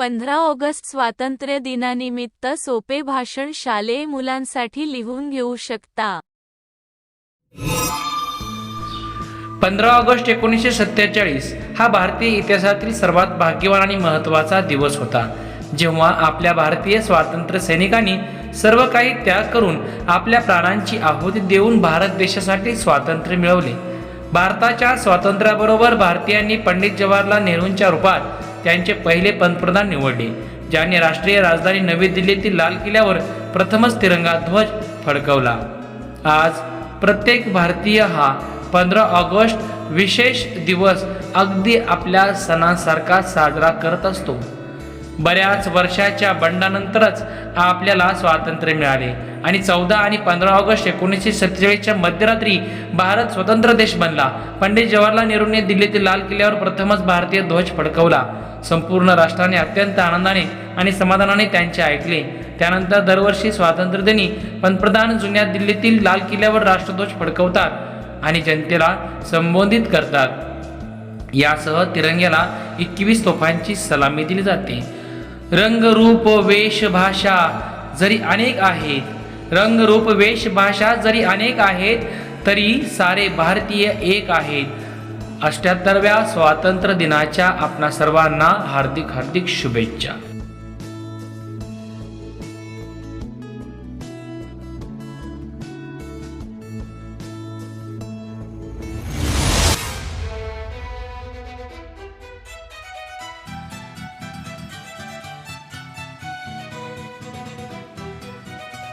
पंधरा ऑगस्ट स्वातंत्र्य दिनानिमित्त सोपे भाषण शालेय मुलांसाठी लिहून घेऊ शकता. पंधरा ऑगस्ट एकोणीसशे सत्तेचाळीस हा भारतीय इतिहासातील सर्वात भाग्यवान आणि महत्त्वाचा दिवस होता. जेव्हा आपल्या भारतीय स्वातंत्र्य सैनिकांनी सर्व काही त्याग करून आपल्या प्राणांची आहुती देऊन भारत देशासाठी स्वातंत्र्य मिळवले. भारताच्या स्वातंत्र्याबरोबर भारतीयांनी पंडित जवाहरलाल नेहरूंच्या रूपात त्यांचे पहिले पंतप्रधान निवडले ज्याने राष्ट्रीय राजधानी नवी दिल्लीतील लाल किल्ल्यावर प्रथमच तिरंगा ध्वज फडकवला. आज प्रत्येक भारतीय हा पंधरा ऑगस्ट विशेष दिवस अगदी आपल्या सणासारखा साजरा करत असतो. बऱ्याच वर्षाच्या बंडानंतरच आपल्याला स्वातंत्र्य मिळाले. आणि चौदा आणि पंधरा ऑगस्ट एकोणीसशे सत्तेचाळीसच्या मध्यरात्री भारत स्वतंत्र देश बनला. पंडित जवाहरलाल नेहरूंनी दिल्लीतील लाल किल्ल्यावर प्रथमच भारतीय ध्वज फडकवला. संपूर्ण राष्ट्राने अत्यंत आनंदाने आणि समाधानाने त्यांचे ऐकले. त्यानंतर दरवर्षी स्वातंत्र्यदिनी पंतप्रधान जुन्या दिल्लीतील लाल किल्ल्यावर राष्ट्रध्वज फडकवतात आणि जनतेला संबोधित करतात. यासह तिरंग्याला एकवीस तोफांची सलामी दिली जाते. रंगरूप वेशभाषा जरी अनेक आहेत रंगरूप वेशभाषा जरी अनेक आहेत तरी सारे भारतीय एक आहेत. अष्ट्याहत्तरव्या स्वातंत्र्य दिनाच्या आपणा सर्वांना हार्दिक हार्दिक शुभेच्छा.